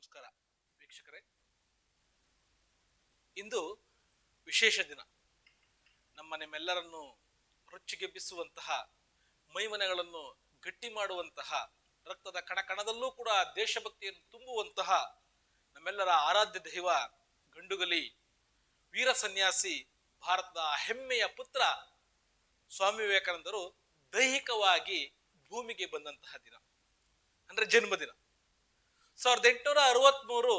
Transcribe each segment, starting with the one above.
ನಮಸ್ಕಾರ, ವೀಕ್ಷಕರೇ. ಇಂದು ವಿಶೇಷ ದಿನ. ನಮ್ಮ ನಿಮ್ಮೆಲ್ಲರನ್ನು ರೊಚ್ಚಿಗೆಬ್ಬಿಸುವಂತಹ ಮೈಮನೆಗಳನ್ನು ಗಟ್ಟಿ ಮಾಡುವಂತಹ, ರಕ್ತದ ಕಣಕಣದಲ್ಲೂ ಕೂಡ ದೇಶಭಕ್ತಿಯನ್ನು ತುಂಬುವಂತಹ ನಮ್ಮೆಲ್ಲರ ಆರಾಧ್ಯ ದೈವ ಗಂಡುಗಲಿ, ವೀರ ಸನ್ಯಾಸಿ ಭಾರತದ ಹೆಮ್ಮೆಯ ಪುತ್ರ ಸ್ವಾಮಿ ವಿವೇಕಾನಂದರು ದೈಹಿಕವಾಗಿ ಭೂಮಿಗೆ ಬಂದಂತಹ ದಿನ. ಅಂದ್ರೆ ಜನ್ಮದಿನ. ಸಾವಿರದ ಎಂಟುನೂರ ಅರವತ್ಮೂರು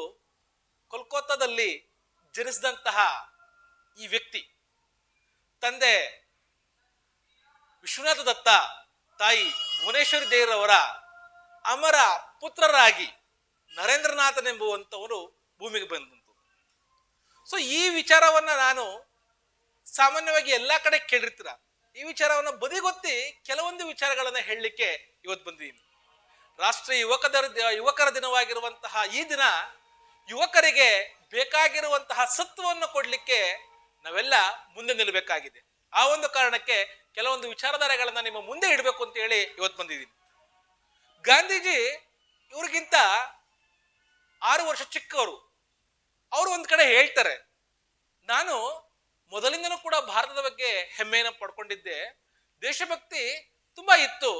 ಕೋಲ್ಕತ್ತಾದಲ್ಲಿ ಜನಿಸಿದಂತಹ ಈ ವ್ಯಕ್ತಿ, ತಂದೆ ವಿಶ್ವನಾಥ ದತ್ತ, ತಾಯಿ ಭುವನೇಶ್ವರಿ ದೇವರವರ ಅಮರ ಪುತ್ರರಾಗಿ ನರೇಂದ್ರನಾಥನೆಂಬುವಂಥವನು ಭೂಮಿಗೆ ಬಂದಂತು ಸೊ ಈ ವಿಚಾರವನ್ನ ನಾನು ಸಾಮಾನ್ಯವಾಗಿ ಎಲ್ಲ ಕಡೆ ಕೇಳಿರ್ತೀರ. ಈ ವಿಚಾರವನ್ನ ಬದಿಗೊತ್ತಿ ಕೆಲವೊಂದು ವಿಚಾರಗಳನ್ನು ಹೇಳಲಿಕ್ಕೆ ಇವತ್ತು ಬಂದಿದ್ದೀನಿ. ರಾಷ್ಟ್ರೀಯ ಯುವಕರ ಯುವಕರ ದಿನವಾಗಿರುವಂತಹ ಈ ದಿನ ಯುವಕರಿಗೆ ಬೇಕಾಗಿರುವಂತಹ ಸತ್ವವನ್ನು ಕೊಡಲಿಕ್ಕೆ ನಾವೆಲ್ಲ ಮುಂದೆ ನಿಲ್ಲಬೇಕಾಗಿದೆ. ಆ ಒಂದು ಕಾರಣಕ್ಕೆ ಕೆಲವೊಂದು ವಿಚಾರಧಾರೆಗಳನ್ನ ನಿಮ್ಮ ಮುಂದೆ ಇಡಬೇಕು ಅಂತ ಹೇಳಿ ಇವತ್ತು ಬಂದಿದ್ದೀನಿ. ಗಾಂಧೀಜಿ ಇವ್ರಿಗಿಂತ ಆರು ವರ್ಷ ಚಿಕ್ಕವರು. ಅವರು ಒಂದು ಕಡೆ ಹೇಳ್ತಾರೆ, ನಾನು ಮೊದಲಿಂದನೂ ಕೂಡ ಭಾರತದ ಬಗ್ಗೆ ಹೆಮ್ಮೆಯನ್ನು ಪಡ್ಕೊಂಡಿದ್ದೆ. ದೇಶಭಕ್ತಿ ತುಂಬಾ ಇತ್ತು.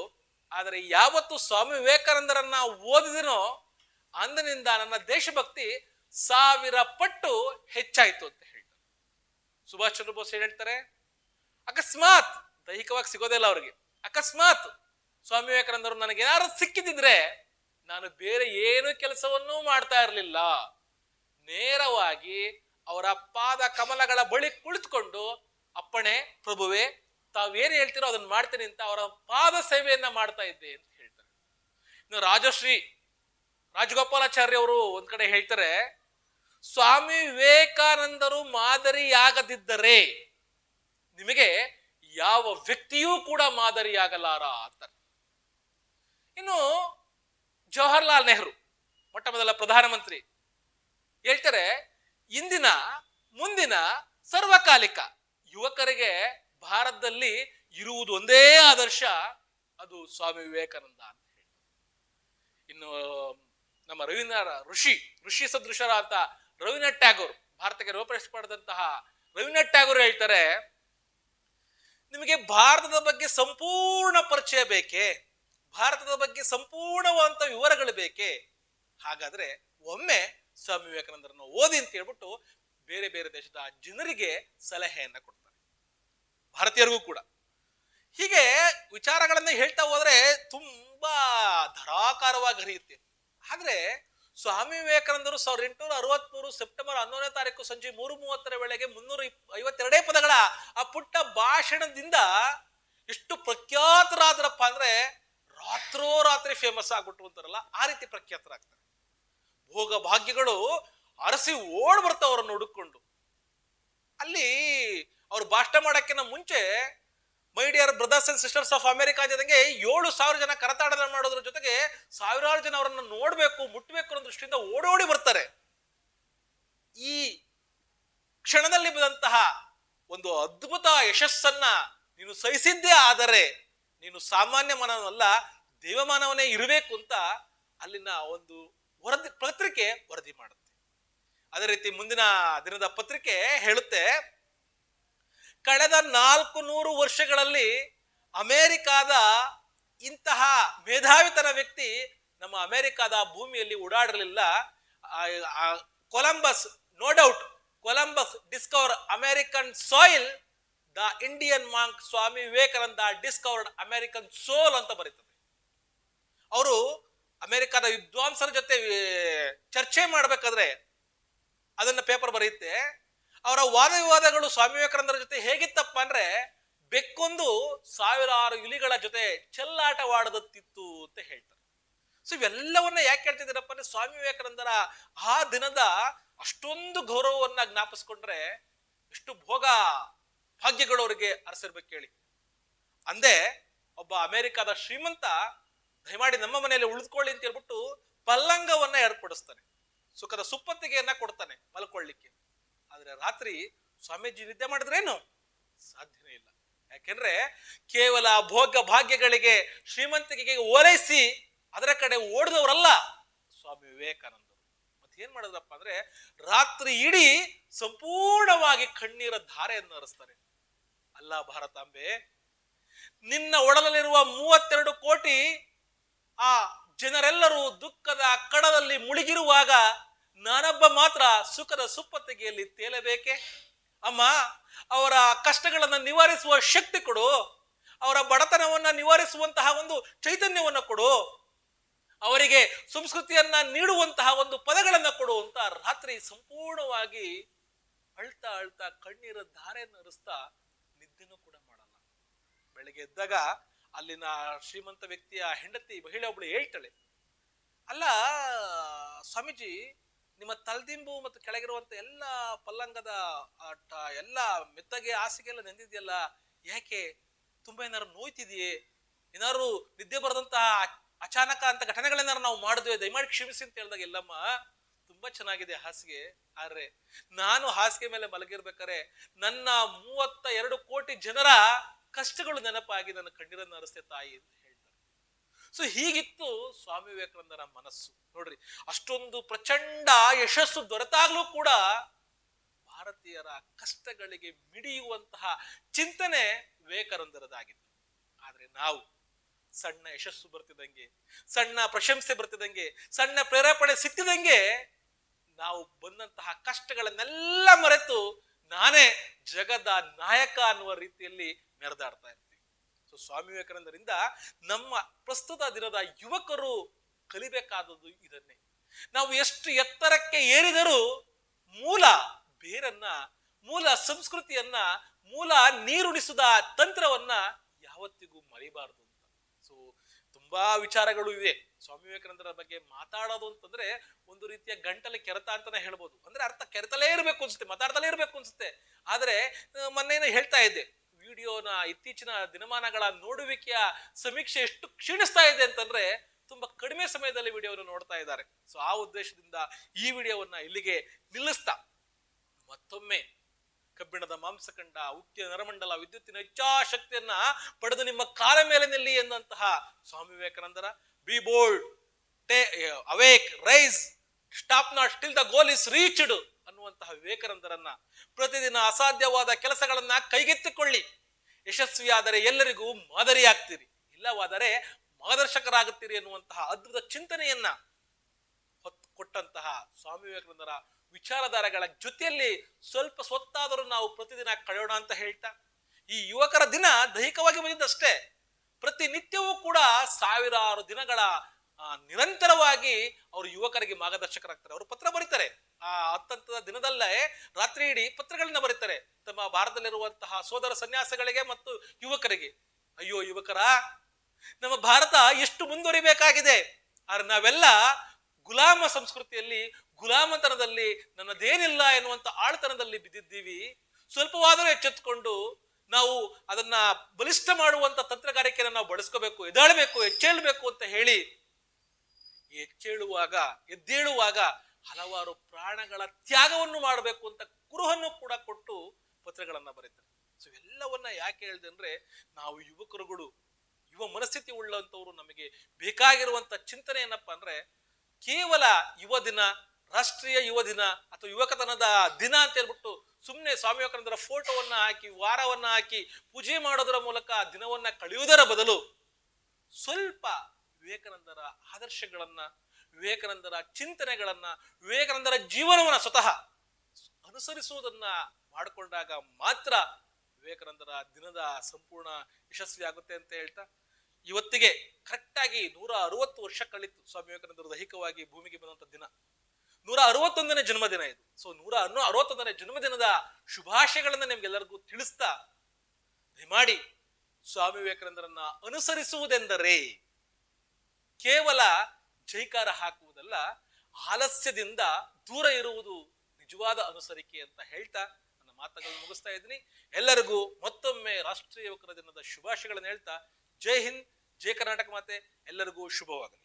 ಆದರೆ ಯಾವತ್ತು ಸ್ವಾಮಿ ವಿವೇಕಾನಂದರನ್ನ ಓದಿದನೋ ಅಂದಿನಿಂದ ನನ್ನ ದೇಶಭಕ್ತಿ ಸಾವಿರ ಪಟ್ಟು ಹೆಚ್ಚಾಯಿತು ಅಂತ ಹೇಳ್ತಾರೆ. ಸುಭಾಷ್ ಚಂದ್ರ ಬೋಸ್ ಏನ್ ಹೇಳ್ತಾರೆ? ಅಕಸ್ಮಾತ್ ದೈಹಿಕವಾಗಿ ಸಿಗೋದಿಲ್ಲ ಅವ್ರಿಗೆ. ಅಕಸ್ಮಾತ್ ಸ್ವಾಮಿ ವಿವೇಕಾನಂದರು ನನಗೆ ಸಿಕ್ಕಿದ್ರೆ ಸಿಕ್ಕಿದಿದ್ರೆ ನಾನು ಬೇರೆ ಏನು ಕೆಲಸವನ್ನೂ ಮಾಡ್ತಾ ಇರಲಿಲ್ಲ. ನೇರವಾಗಿ ಅವರ ಪಾದ ಕಮಲಗಳ ಬಳಿ ಕುಳಿತುಕೊಂಡು ಅಪ್ಪಣೆ, ಪ್ರಭುವೆ ತಾವೇನು ಹೇಳ್ತೀರೋ ಅದನ್ನ ಮಾಡ್ತೀನಿ ಅಂತ ಅವರ ಪಾದ ಸೇವೆಯನ್ನ ಮಾಡ್ತಾ ಇದ್ದೆ ಅಂತ ಹೇಳ್ತಾರೆ. ಇನ್ನು ರಾಜಶ್ರೀ, ರಾಜಗೋಪಾಲಾಚಾರ್ಯ ಅವರು ಒಂದ್ ಕಡೆ ಹೇಳ್ತಾರೆ, ಸ್ವಾಮಿ ವಿವೇಕಾನಂದರು ಮಾದರಿಯಾಗದಿದ್ದರೆ ನಿಮಗೆ ಯಾವ ವ್ಯಕ್ತಿಯೂ ಕೂಡ ಮಾದರಿಯಾಗಲಾರ ಅಂತಾರೆ. ಇನ್ನು ಜವಾಹರ್ಲಾಲ್ ನೆಹರು ಮೊಟ್ಟ ಮೊದಲ ಪ್ರಧಾನಮಂತ್ರಿ, ಹೇಳ್ತಾರೆ, ಇಂದಿನ, ಮುಂದಿನ ಸರ್ವಕಾಲಿಕ ಯುವಕರಿಗೆ ಭಾರತದಲ್ಲಿ ಇರುವುದು ಒಂದೇ ಆದರ್ಶ, ಅದು ಸ್ವಾಮಿ ವಿವೇಕಾನಂದ ಅಂತ ಹೇಳಿ. ಇನ್ನು, ನಮ್ಮ ರವೀಂದ್ರ ಋಷಿ ಋಷಿ ಸದೃಶರ ಅಂತ ರವೀಂದ್ರನಾಥ್ ಟ್ಯಾಗೋರ್, ಭಾರತಕ್ಕೆ ರೋಪರೇಷ್ ಪಡೆದಂತಹ ರವೀಂದ್ರನಾಥ್ ಟ್ಯಾಗೋರ್ ಹೇಳ್ತಾರೆ, ನಿಮಗೆ ಭಾರತದ ಬಗ್ಗೆ ಸಂಪೂರ್ಣ ಪರಿಚಯ ಬೇಕೇ? ಭಾರತದ ಬಗ್ಗೆ ಸಂಪೂರ್ಣವಾದಂಥ ವಿವರಗಳು ಬೇಕೇ? ಹಾಗಾದ್ರೆ ಒಮ್ಮೆ ಸ್ವಾಮಿ ವಿವೇಕಾನಂದರನ್ನು ಓದಿ ಅಂತ ಹೇಳ್ಬಿಟ್ಟು ಬೇರೆ ಬೇರೆ ದೇಶದ ಜನರಿಗೆ ಸಲಹೆಯನ್ನು ಕೊಡ್ತಾರೆ. ಭಾರತೀಯರಿಗೂ ಕೂಡ. ಹೀಗೆ ವಿಚಾರಗಳನ್ನ ಹೇಳ್ತಾ ಹೋದ್ರೆ ತುಂಬಾ ಧಾರಾಕಾರವಾಗಿ ಹರಿಯುತ್ತೆ. ಆದ್ರೆ ಸ್ವಾಮಿ ವಿವೇಕಾನಂದರು ಸಾವಿರದ ಎಂಟುನೂರ ಅರವತ್ಮೂರು ಸೆಪ್ಟೆಂಬರ್ ಹನ್ನೊಂದನೇ ತಾರೀಕು ಸಂಜೆ ಮೂರು ಮೂವತ್ತರ ವೇಳೆಗೆ ಮುನ್ನೂರ ಐವತ್ತೆರಡೇ ಪದಗಳ ಆ ಪುಟ್ಟ ಭಾಷಣದಿಂದ ಎಷ್ಟು ಪ್ರಖ್ಯಾತರಾದ್ರಪ್ಪ ಅಂದ್ರೆ ರಾತ್ರೋರಾತ್ರಿ ಫೇಮಸ್ ಆಗ್ಬಿಟ್ಟು ಅಂತಾರಲ್ಲ, ಆ ರೀತಿ ಪ್ರಖ್ಯಾತರಾಗ್ತಾರೆ. ಭೋಗ ಭಾಗ್ಯಗಳು ಅರಸಿ ಓಡ್ ಬರ್ತಾವ್ರನ್ನ ಹುಡುಕೊಂಡು ಅವ್ರು ಭಾಷಣ ಮಾಡೋಕ್ಕಿಂತ ಮುಂಚೆ my dear brothers and sisters of America ಜೊತೆಗೆ ಏಳು ಸಾವಿರ ಜನ ಕರತಾಡನ ಮಾಡೋದ್ರ ಜೊತೆಗೆ ಸಾವಿರಾರು ಜನ ಅವರನ್ನು ನೋಡಬೇಕು ಮುಟ್ಟಬೇಕು ಅನ್ನೋ ದೃಷ್ಟಿಯಿಂದ ಓಡೋಡಿ ಬರ್ತಾರೆ. ಈ ಕ್ಷಣದಲ್ಲಿ ಬಂದಂತಹ ಒಂದು ಅದ್ಭುತ ಯಶಸ್ಸನ್ನ ನೀನು ಸಹಿಸಿದ್ದೇ ಆದರೆ, ನೀನು ಸಾಮಾನ್ಯ ಮಾನವನಲ್ಲ ದೇವಮಾನವನೇ ಇರಬೇಕು ಅಂತ ಅಲ್ಲಿನ ಒಂದು ವರದಿ, ಪತ್ರಿಕೆ ವರದಿ ಮಾಡುತ್ತೆ. ಅದೇ ರೀತಿ ಮುಂದಿನ ದಿನದ ಪತ್ರಿಕೆ ಹೇಳುತ್ತೆ ಕಳೆದ ನಾಲ್ಕು ನೂರು ವರ್ಷಗಳಲ್ಲಿ ಅಮೇರಿಕಾದ ಇಂತಹ ಮೇಧಾವಿತನ ವ್ಯಕ್ತಿ ನಮ್ಮ ಅಮೆರಿಕಾದ ಭೂಮಿಯಲ್ಲಿ ಓಡಾಡಿರಲಿಲ್ಲ Columbus no doubt Columbus discover American soil, the Indian monk Swami Vivekananda discovered American soul ಅಂತ ಬರೀತದೆ. ಅವರು ಅಮೆರಿಕದ ವಿದ್ವಾಂಸರ ಜೊತೆ ಚರ್ಚೆ ಮಾಡಬೇಕಾದ್ರೆ ಅದನ್ನ ಪೇಪರ್ ಬರೆಯುತ್ತೆ. ಅವರ ವಾದ ವಿವಾದಗಳು ಸ್ವಾಮಿ ವಿವೇಕಾನಂದರ ಜೊತೆ ಹೇಗಿತ್ತಪ್ಪ ಅಂದ್ರೆ ಬೆಕ್ಕೊಂದು ಸಾವಿರಾರು ಇಲಿಗಳ ಜೊತೆ ಚೆಲ್ಲಾಟವಾಡದತ್ತಿತ್ತು ಅಂತ ಹೇಳ್ತಾರೆ. ಸೊ ಇವೆಲ್ಲವನ್ನ ಯಾಕೆ ಹೇಳ್ತಿದ್ದೀರಪ್ಪ ಅಂದ್ರೆ ಸ್ವಾಮಿ ವಿವೇಕಾನಂದರ ಆ ದಿನದ ಅಷ್ಟೊಂದು ಗೌರವವನ್ನ ಜ್ಞಾಪಿಸ್ಕೊಂಡ್ರೆ ಎಷ್ಟು ಭೋಗ ಭಾಗ್ಯಗಳು ಅವರಿಗೆ ಅರಸಿರ್ಬೇಕು ಹೇಳಿ ಅಂದೆ ಒಬ್ಬ ಅಮೆರಿಕದ ಶ್ರೀಮಂತ, ದಯಮಾಡಿ ನಮ್ಮ ಮನೆಯಲ್ಲಿ ಉಳಿದುಕೊಳ್ಳಿ ಅಂತ ಹೇಳ್ಬಿಟ್ಟು ಪಲ್ಲಂಗವನ್ನ ಏರ್ಪಡಿಸ್ತಾನೆ. ಸುಖದ ಸುಪ್ಪತ್ತಿಗೆಯನ್ನ ಕೊಡ್ತಾನೆ ಮಲ್ಕೊಳ್ಳಿಕ್ಕೆ. ಆದ್ರೆ ರಾತ್ರಿ ಸ್ವಾಮೀಜಿ ನಿದ್ದೆ ಮಾಡಿದ್ರೇನು? ಸಾಧ್ಯನೇ ಇಲ್ಲ. ಯಾಕೆಂದ್ರೆ ಕೇವಲ ಭೋಗ ಭಾಗ್ಯಗಳಿಗೆ ಶ್ರೀಮಂತಿಕೆಗೆ ಓಲೈಸಿ ಅದರ ಕಡೆ ಓಡಿದವರಲ್ಲ ಸ್ವಾಮಿ ವಿವೇಕಾನಂದರು. ಮತ್ತೇನ್ ಮಾಡಿದ್ರಪ್ಪ ಅಂದ್ರೆ ರಾತ್ರಿ ಇಡೀ ಸಂಪೂರ್ಣವಾಗಿ ಕಣ್ಣೀರ ಧಾರೆಯನ್ನು ಹರಿಸ್ತಾರೆ ಅಲ್ಲ ಭಾರತಾಂಬೆ, ನಿನ್ನ ಒಡಲಲ್ಲಿರುವ ಮೂವತ್ತೆರಡು ಕೋಟಿ ಆ ಜನರೆಲ್ಲರೂ ದುಃಖದ ಕಡದಲ್ಲಿ ಮುಳುಗಿರುವಾಗ ನಾನೊಬ್ಬ ಮಾತ್ರ ಸುಖದ ಸುಪ್ಪತ್ತಿಗೆಯಲ್ಲಿ ತೇಲಬೇಕೆ? ಅಮ್ಮ, ಅವರ ಕಷ್ಟಗಳನ್ನು ನಿವಾರಿಸುವ ಶಕ್ತಿ ಕೊಡು. ಅವರ ಬಡತನವನ್ನು ನಿವಾರಿಸುವಂತಹ ಒಂದು ಚೈತನ್ಯವನ್ನು ಕೊಡು. ಅವರಿಗೆ ಸಂಸ್ಕೃತಿಯನ್ನ ನೀಡುವಂತಹ ಒಂದು ಪದಗಳನ್ನು ಕೊಡು ಅಂತ ರಾತ್ರಿ ಸಂಪೂರ್ಣವಾಗಿ ಅಳ್ತಾ ಅಳ್ತಾ ಕಣ್ಣೀರ ಧಾರೆಯನ್ನು ಹರಿಸ್ತಾ ನಿದ್ದೆನೂ ಕೂಡ ಮಾಡಲ್ಲ. ಬೆಳಗ್ಗೆ ಎದ್ದಾಗ ಅಲ್ಲಿನ ಶ್ರೀಮಂತ ವ್ಯಕ್ತಿಯ ಹೆಂಡತಿ, ಮಹಿಳೆ ಒಬ್ಳು ಹೇಳ್ತಾಳೆ, ಅಲ್ಲ ಸ್ವಾಮೀಜಿ ನಿಮ್ಮ ತಲೆದಿಂಬು ಮತ್ತು ಕೆಳಗಿರುವಂತ ಎಲ್ಲ ಪಲ್ಲಂಗದ ಎಲ್ಲ ಮೆತ್ತಗೆ ಹಾಸಿಗೆ ಎಲ್ಲ ನೆಂದಿದೆಯಲ್ಲ ಯಾಕೆ ತುಂಬಾ ಏನಾರು ನೋಯ್ತಿದೆಯೇ? ಏನಾದ್ರು ನಿದ್ದೆ ಬರದಂತಹ ಅಚಾನಕ ಅಂತ ಘಟನೆಗಳೇನಾರು ನಾವು ಮಾಡಿದ್ವಿ? ದಯಮಾಡಿ ಕ್ಷಮಿಸಿ ಅಂತ ಹೇಳಿದಾಗ, ಎಲ್ಲಮ್ಮ, ತುಂಬಾ ಚೆನ್ನಾಗಿದೆ ಹಾಸಿಗೆ. ಆದ್ರೆ ನಾನು ಹಾಸಿಗೆ ಮೇಲೆ ಮಲಗಿರ್ಬೇಕಾರೆ ನನ್ನ ಮೂವತ್ತ ಎರಡು ಕೋಟಿ ಜನರ ಕಷ್ಟಗಳು ನೆನಪಾಗಿ ನನ್ನ ಕಣ್ಣೀರನ್ನು ಹರಿಸ್ತೆ ತಾಯಿ. ಸೊ ಹೀಗಿತ್ತು ಸ್ವಾಮಿ ವಿವೇಕಾನಂದರ ಮನಸ್ಸು. ನೋಡ್ರಿ, ಅಷ್ಟೊಂದು ಪ್ರಚಂಡ ಯಶಸ್ಸು ದೊರೆತಾಗಲೂ ಕೂಡ ಭಾರತೀಯರ ಕಷ್ಟಗಳಿಗೆ ಮಿಡಿಯುವಂತಹ ಚಿಂತನೆ ವಿವೇಕಾನಂದರದಾಗಿತ್ತು. ಆದರೆ ನಾವು ಸಣ್ಣ ಯಶಸ್ಸು ಬರ್ತಿದಂಗೆ, ಸಣ್ಣ ಪ್ರಶಂಸೆ ಬರ್ತಿದಂಗೆ, ಸಣ್ಣ ಪ್ರೇರೇಪಣೆ ಸಿಕ್ಕಿದಂಗೆ ನಾವು ಬಂದಂತಹ ಕಷ್ಟಗಳನ್ನೆಲ್ಲ ಮರೆತು ನಾನೇ ಜಗದ ನಾಯಕ ಅನ್ನುವ ರೀತಿಯಲ್ಲಿ ಮೆರೆದಾಡ್ತಾ ಇರ್ತೀವಿ ಸೊ ಸ್ವಾಮಿ ವಿವೇಕಾನಂದರಿಂದ ನಮ್ಮ ಪ್ರಸ್ತುತ ದಿನದ ಯುವಕರು ಕಲಿಬೇಕಾದದ್ದು ಇದನ್ನೇ. ನಾವು ಎಷ್ಟು ಎತ್ತರಕ್ಕೆ ಏರಿದರೂ ಮೂಲ ಬೇರನ್ನ, ಮೂಲ ಸಂಸ್ಕೃತಿಯನ್ನ, ಮೂಲ ನೀರುಣಿಸಿದ ತಂತ್ರವನ್ನ ಯಾವತ್ತಿಗೂ ಮರಿಬಾರದು ಅಂತ. ಸೊ ತುಂಬಾ ವಿಚಾರಗಳು ಇವೆ. ಸ್ವಾಮಿ ವಿವೇಕಾನಂದರ ಬಗ್ಗೆ ಮಾತಾಡೋದು ಅಂತಂದ್ರೆ ಒಂದು ರೀತಿಯ ಗಂಟಲೆ ಕೆರೆತ ಅಂತಾನೆ ಹೇಳ್ಬೋದು. ಅಂದ್ರೆ ಅರ್ಥ ಕೆರೆತಲೇ ಇರಬೇಕು ಅನ್ಸುತ್ತೆ, ಮಾತಾಡ್ತಲೇ ಇರಬೇಕು ಅನ್ಸುತ್ತೆ. ಆದ್ರೆ ಮೊನ್ನೆ ಹೇಳ್ತಾ ಇದ್ದೆ ವಿಡಿಯೋನ ಇತ್ತೀಚಿನ ದಿನಮಾನಗಳ ನೋಡುವಿಕೆಯ ಸಮೀಕ್ಷೆ ಎಷ್ಟು ಕ್ಷೀಣಿಸ್ತಾ ಇದೆ ಅಂತಂದ್ರೆ ತುಂಬಾ ಕಡಿಮೆ ಸಮಯದಲ್ಲಿ ವಿಡಿಯೋವನ್ನು ನೋಡ್ತಾ ಇದ್ದಾರೆ. ಸೊ ಆ ಉದ್ದೇಶದಿಂದ ಈ ವಿಡಿಯೋವನ್ನ ಇಲ್ಲಿಗೆ ನಿಲ್ಲಿಸ್ತಾ ಮತ್ತೊಮ್ಮೆ ಕಬ್ಬಿಣದ ಮಾಂಸಖಂಡ ಉಕ್ಕಿನ ನರಮಂಡಲ, ವಿದ್ಯುತ್ತಿನ ಇಚ್ಛಾಶಕ್ತಿಯನ್ನ ಪಡೆದು ನಿಮ್ಮ ಕಾಲ ಮೇಲೆ ನಿಲ್ಲಿ ಎಂದಂತಹ ಸ್ವಾಮಿ ವಿವೇಕಾನಂದರ be bold awake rise stop not still the goal is reached ಅನ್ನುವಂತಹ ವಿವೇಕಾನಂದರನ್ನ ಪ್ರತಿದಿನ ಅಸಾಧ್ಯವಾದ ಕೆಲಸಗಳನ್ನ ಕೈಗೆತ್ತಿಕೊಳ್ಳಿ. ಯಶಸ್ವಿಯಾದರೆ ಎಲ್ಲರಿಗೂ ಮಾದರಿಯಾಗ್ತೀರಿ. ಇಲ್ಲವಾದರೆ ಮಾದರ್ಶಕರಾಗುತ್ತೀರಿ ಎನ್ನುವಂತಹ ಅದ್ಭುತ ಚಿಂತನೆಯನ್ನ ಹೊತ್ತು ಕೊಟ್ಟಂತಹ ಸ್ವಾಮಿ ವಿವೇಕಾನಂದರ ವಿಚಾರಧಾರೆಗಳ ಜೊತೆಯಲ್ಲಿ ಸ್ವಲ್ಪ ಸ್ವತ್ತಾದರೂ ನಾವು ಪ್ರತಿದಿನ ಕಳೆಯೋಣ ಅಂತ ಹೇಳ್ತಾ, ಈ ಯುವಕರ ದಿನ ದೈಹಿಕವಾಗಿ ಬಂದಿದ್ದಷ್ಟೇ. ಪ್ರತಿನಿತ್ಯವೂ ಕೂಡ ಸಾವಿರಾರು ದಿನಗಳ ನಿರಂತರವಾಗಿ ಅವರು ಯುವಕರಿಗೆ ಮಾರ್ಗದರ್ಶಕರಾಗ್ತಾರೆ. ಅವರು ಪತ್ರ ಬರೀತಾರೆ. ಆ ಹತ್ತಂತದ ದಿನದಲ್ಲೇ ರಾತ್ರಿ ಇಡೀ ಪತ್ರಗಳನ್ನ ಬರೀತಾರೆ. ತಮ್ಮ ಭಾರತದಲ್ಲಿರುವಂತಹ ಸೋದರ ಸನ್ಯಾಸಗಳಿಗೆ ಮತ್ತು ಯುವಕರಿಗೆ. ಅಯ್ಯೋ ಯುವಕರ, ನಮ್ಮ ಭಾರತ ಎಷ್ಟು ಮುಂದುವರಿಬೇಕಾಗಿದೆ. ಆದ್ರೆ ನಾವೆಲ್ಲ ಗುಲಾಮ ಸಂಸ್ಕೃತಿಯಲ್ಲಿ, ಗುಲಾಮತನದಲ್ಲಿ, ನನ್ನದೇನಿಲ್ಲ ಎನ್ನುವಂತ ಆಳ್ತನದಲ್ಲಿ ಬಿದ್ದಿದ್ದೀವಿ. ಸ್ವಲ್ಪವಾದರೂ ಎಚ್ಚೆತ್ತುಕೊಂಡು ನಾವು ಅದನ್ನ ಬಲಿಷ್ಠ ಮಾಡುವಂತ ತಂತ್ರಗಾರಿಕೆಯನ್ನು ನಾವು ಬಳಸ್ಕೋಬೇಕು, ಎದ್ದೇಳಬೇಕು, ಎಚ್ಚೇಳಬೇಕು ಅಂತ ಹೇಳಿ ಎಚ್ಚೇಳುವಾಗ, ಎದ್ದೇಳುವಾಗ ಹಲವಾರು ಪ್ರಾಣಗಳ ತ್ಯಾಗವನ್ನು ಮಾಡಬೇಕು ಅಂತ ಕುರುಹನ್ನು ಕೂಡ ಕೊಟ್ಟು ಪತ್ರಗಳನ್ನ ಬರೀತಾರೆ. ಸೊ ಎಲ್ಲವನ್ನ ಯಾಕೆ ಹೇಳಿದೆ ಅಂದ್ರೆ, ನಾವು ಯುವಕರುಗಳು, ಯುವ ಮನಸ್ಥಿತಿ ಉಳ್ಳಂತವ್ರು ನಮಗೆ ಬೇಕಾಗಿರುವಂತ ಚಿಂತನೆ ಏನಪ್ಪಾ ಅಂದ್ರೆ, ಕೇವಲ ಯುವ ದಿನ, ರಾಷ್ಟ್ರೀಯ ಯುವ ದಿನ ಅಥವಾ ಯುವಕತನದ ದಿನ ಅಂತ ಹೇಳ್ಬಿಟ್ಟು ಸುಮ್ಮನೆ ಸ್ವಾಮಿ ವಿವೇಕಾನಂದರ ಫೋಟೋವನ್ನ ಹಾಕಿ, ವಾರವನ್ನ ಹಾಕಿ, ಪೂಜೆ ಮಾಡೋದರ ಮೂಲಕ ದಿನವನ್ನ ಕಳೆಯುವುದರ ಬದಲು ಸ್ವಲ್ಪ ವಿವೇಕಾನಂದರ ಆದರ್ಶಗಳನ್ನ ವಿವೇಕಾನಂದರ ಚಿಂತನೆಗಳನ್ನ, ವಿವೇಕಾನಂದರ ಜೀವನವನ್ನ ಸ್ವತಃ ಅನುಸರಿಸುವುದನ್ನ ಮಾಡಿಕೊಂಡಾಗ ಮಾತ್ರ ವಿವೇಕಾನಂದರ ದಿನದ ಸಂಪೂರ್ಣ ಯಶಸ್ವಿ ಆಗುತ್ತೆ ಅಂತ ಹೇಳ್ತಾ, ಇವತ್ತಿಗೆ ಕರೆಕ್ಟಾಗಿ ನೂರ ಅರವತ್ತು ವರ್ಷ ಕಳಿತು ಸ್ವಾಮಿ ವಿವೇಕಾನಂದರು ದೈಹಿಕವಾಗಿ ಭೂಮಿಗೆ ಬಂದಂತ ದಿನ. ನೂರ ಅರವತ್ತೊಂದನೇ ಜನ್ಮದಿನ ಇದು. ಸೊ ನೂರ ಅನ್ನು ಅರವತ್ತೊಂದನೇ ಜನ್ಮದಿನದ ಶುಭಾಶಯಗಳನ್ನ ನಿಮ್ಗೆಲ್ಲರಿಗೂ ತಿಳಿಸ್ತಾ, ದಯಮಾಡಿ ಸ್ವಾಮಿ ವಿವೇಕಾನಂದರನ್ನ ಅನುಸರಿಸುವುದೆಂದರೆ ಕೇವಲ ಜೈಕಾರ ಹಾಕುವುದಲ್ಲ, ಆಲಸ್ಯದಿಂದ ದೂರ ಇರುವುದು ನಿಜವಾದ ಅನುಸರಿಕೆ ಅಂತ ಹೇಳ್ತಾ ನನ್ನ ಮಾತುಗಳನ್ನು ಮುಗಿಸ್ತಾ ಇದ್ದೀನಿ. ಎಲ್ಲರಿಗೂ ಮತ್ತೊಮ್ಮೆ ರಾಷ್ಟ್ರೀಯ ಯುವಕರ ದಿನದ ಶುಭಾಶಯಗಳನ್ನು ಹೇಳ್ತಾ, ಜೈ ಹಿಂದ್, ಜೈ ಕರ್ನಾಟಕ ಮಾತೆ, ಎಲ್ಲರಿಗೂ ಶುಭವಾಗಲಿ.